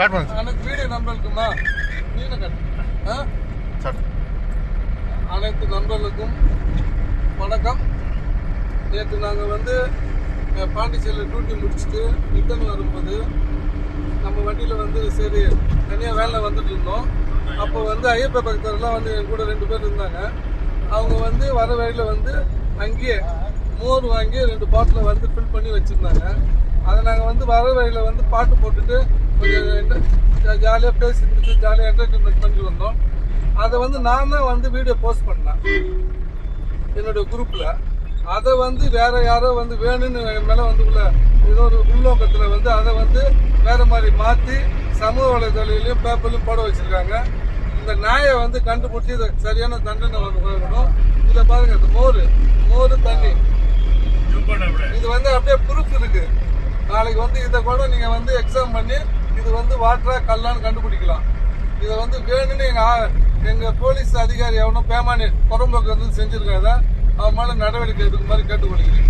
Start பண்ணுங்க எனக்கு video நண்பர்களுக்குமா? நீன கட்டு அனைத்து நண்பர்களுக்கும் வணக்கம். நேற்று நாங்கள் வந்து பாண்டிச்சேரியில் டியூட்டி முடிச்சுட்டு ரிட்டர்ன் வரும்போது நம்ம வண்டியில் வந்து சரி தனியாக வேலையில் வந்துட்டு இருந்தோம். அப்போ வந்து ஐயப்ப பக்தர்லாம் வந்து என் கூட ரெண்டு பேர் இருந்தாங்க. அவங்க வந்து வர வழியில் வந்து அங்கேயே மோர் வாங்கி ரெண்டு பாட்டில் வந்து ஃபில் பண்ணி வச்சுருந்தாங்க. அதை நாங்கள் வந்து வர வழியில் வந்து பாட்டு போட்டுட்டு கொஞ்சம் ஜாலியாக பேசிட்டு ஜாலியாக என்டர்டைன்மெண்ட் பண்ணி வந்தோம். அதை வந்து நான் தான் வந்து வீடியோ போஸ்ட் பண்ணேன். என்னுடைய குரூப்பில் அதை வந்து வேற யாரோ வந்து வேணும்னு என் மேலே வந்து உள்ள ஏதோ ஒரு உள்நோக்கத்தில் வந்து அதை வந்து வேற மாதிரி மாற்றி சமூக வலைதளையிலையும் பேப்பர்லையும் போட வச்சுருக்காங்க. இந்த நாயை வந்து கண்டுபிடிச்சி இதை சரியான தண்டனை வந்து கொடுக்கணும். இதை பாருங்க இந்த மோர் மோர் தண்ணி இது வந்து அப்படியே ப்ரூஃப் இருக்கு நாளைக்கு வந்து இதை கூட நீங்கள் வந்து எக்ஸாம் பண்ணி இது வந்து வாட்டரா கல்லான்னு கண்டுபிடிக்கலாம். இதை வந்து வேணும்னு எங்கள் எங்கள் போலீஸ் அதிகாரி எவனும் பேமானி புறம்போக்கு வந்து செஞ்சிருக்காங்க அவன் மேலே நடவடிக்கை எடுக்கிற மாதிரி கேட்டுக்கொள்கிறேன்.